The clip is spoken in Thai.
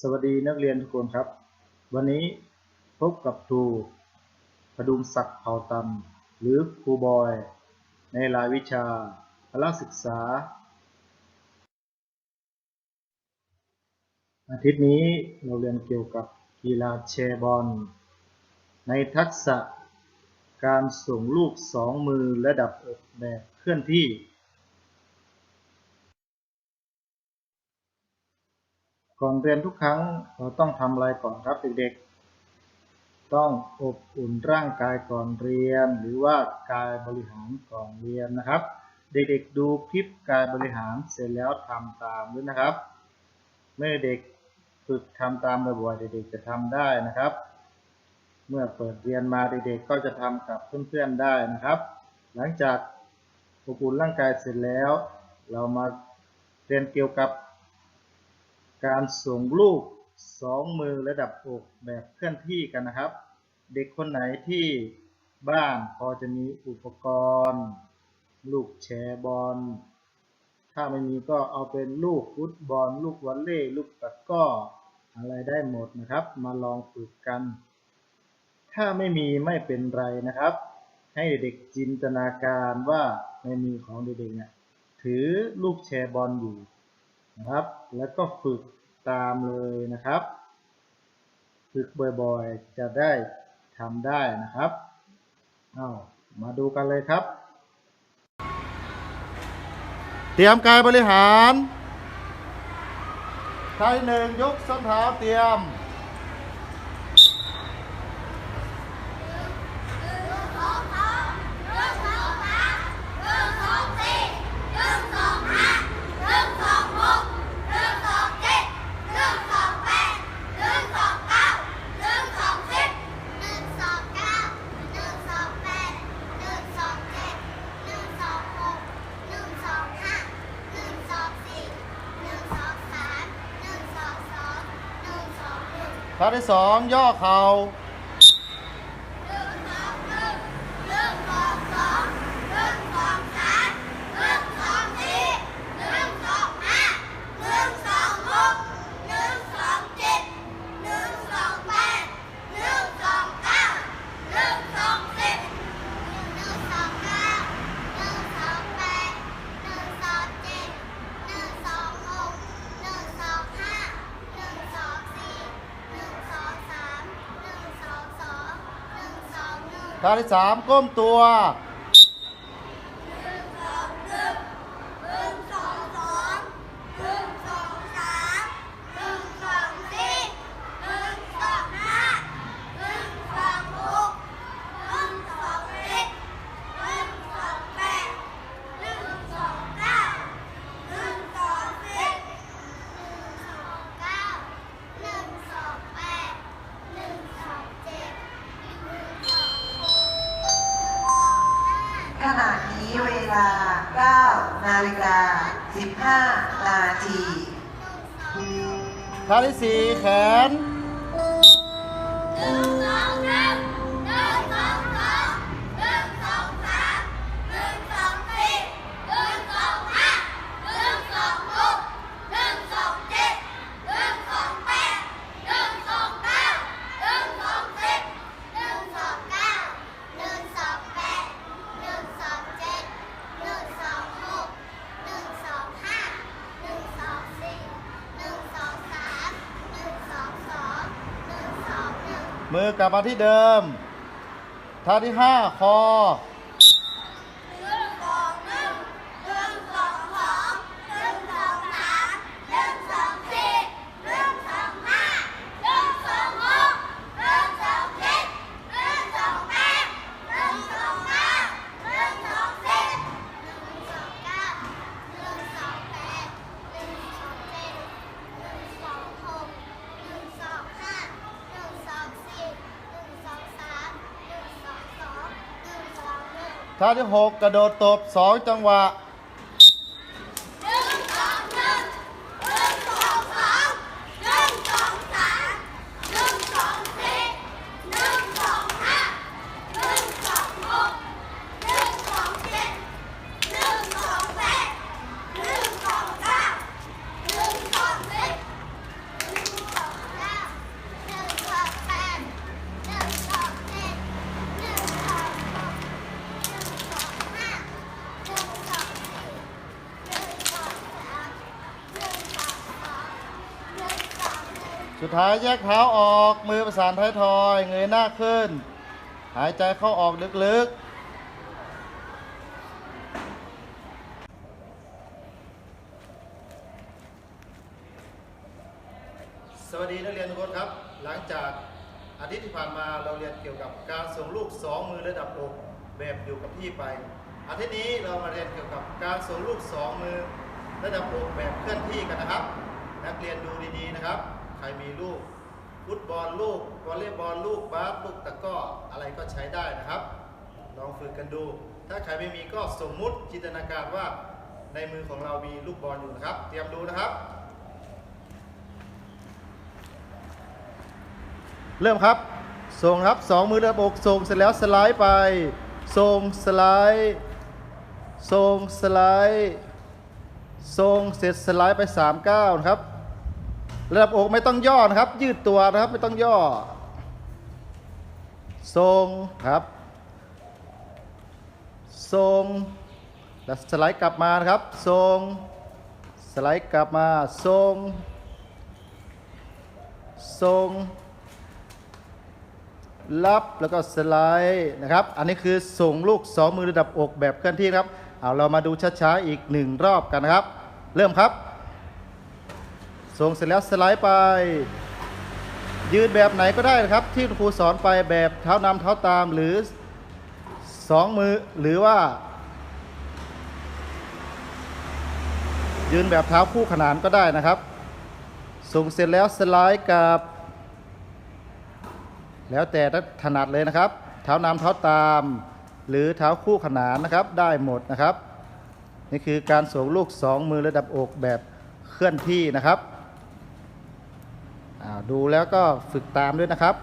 สวัสดีนักเรียนทุกคนครับ วันนี้พบกับครูพดุงศักดิ์เผ่าตันหรือครูบอย ในรายวิชาพละศึกษา อาทิตย์นี้เราเรียนเกี่ยวกับกีฬาแชร์บอล ในทักษะการส่งลูกสองมือระดับอกแบบเคลื่อนที่ ก่อนเรียนทุกครั้งเราต้องทำอะไรก่อนครับเด็กๆ ต้องอบอุ่นร่างกายก่อนเรียน หรือว่ากายบริหารก่อนเรียนนะครับ เด็กๆดูคลิปกายบริหารเสร็จแล้วทำตามด้วยนะครับ เมื่อเด็กฝึกทำตามบ่อยๆเด็กๆจะทำได้นะครับ เมื่อเปิดเรียนมาเด็กๆก็จะทำกับเพื่อนๆได้นะครับ หลังจากอบอุ่นร่างกายเสร็จแล้ว เรามาเรียนเกี่ยวกับ การส่งลูกสองมือระดับอกแบบเคลื่อนที่กันนะครับ เด็กคนไหนที่บ้านพอจะมีอุปกรณ์ ลูกแชร์บอล ถ้าไม่มีก็เอาเป็นลูกฟุตบอล ลูกวอลเลยลูกตะก้ออะไรได้หมดนะครับ มาลองฝึกกัน ถ้าไม่มีไม่เป็นไรนะครับ ให้เด็กจินตนาการว่าในมือของเด็กๆเนี่ยถือลูกแชร์บอลอยู่ นะครับ แล้วก็ฝึกตามเลยนะครับ ฝึกบ่อยๆ จะได้ทำได้นะครับเอามาดูกันเลยครับ เตรียมกายบริหารท่ายหนึ่งยกส้นเท้าเตรียม ท่าที่สองย่อเข่า ท่าที่สามก้มตัว ขณะนี้เวลา 9 นาฬิกา 15 นาทีท่าที่สี่แขน มือกลับมาที่เดิมท่าที่ห้าคอ ท่าที่หกกระโดดตบสองจังหวะ สุดท้ายแยกเท้าออกมือประสานท้ายทอย เงยหน้าขึ้น หายใจเข้าออกลึกๆ สวัสดีนักเรียนทุกคนครับ หลังจากอาทิตย์ที่ผ่านมาเราเรียนเกี่ยวกับการส่งลูก 2 มือระดับอกแบบอยู่กับที่ไป อาทิตย์นี้เรามาเรียนเกี่ยวกับการส่งลูก 2 มือระดับอกแบบเคลื่อนที่กันนะครับ นักเรียนดูดีๆนะครับ ใครมีลูกฟุตบอลลูกวอลเลย์บอลลูกบาสลูกตะก้ออะไรก็ใช้ได้นะครับ ลองฝึกกันดู ถ้าใครไม่มีก็สมมุติจินตนาการว่าในมือของเรามีลูกบอลอยู่นะครับ เตรียมดูนะครับ เริ่มครับ ส่งครับสองมือระบอกส่งเสร็จแล้วสไลด์ไปส่งสไลด์ส่งสไลด์ส่งเสร็จสไลด์ไป3ก้าวนะครับ ระดับอก ไม่ต้องย่อนะครับ ยืดตัวนะครับ ไม่ต้องย่อส่งครับส่งแล้วสไลด์กลับมานะครับส่งสไลด์กลับมาส่งส่งรับแล้วก็สไลด์นะครับ อันนี้คือส่งลูก 2 มือระดับอกแบบเคลื่อนที่ครับ เอาเรามาดูช้าๆอีกหนึ่งรอบกันนะครับ เริ่มครับ ส่งเสร็จแล้วสไลด์ไป ยืนแบบไหนก็ได้นะครับ ที่ครูสอนไปแบบเท้านำเท้าตามหรือ2มือหรือว่า ยืนแบบเท้าคู่ขนานก็ได้นะครับ ส่งเสร็จแล้วสไลด์กับ แล้วแต่ถนัดเลยนะครับ เท้านำเท้าตาม หรือเท้าคู่ขนานนะครับได้หมดนะครับ นี่คือการส่งลูก 2 มือระดับอกแบบเคลื่อนที่นะครับ ดูแล้วก็ฝึกตามด้วยนะครับ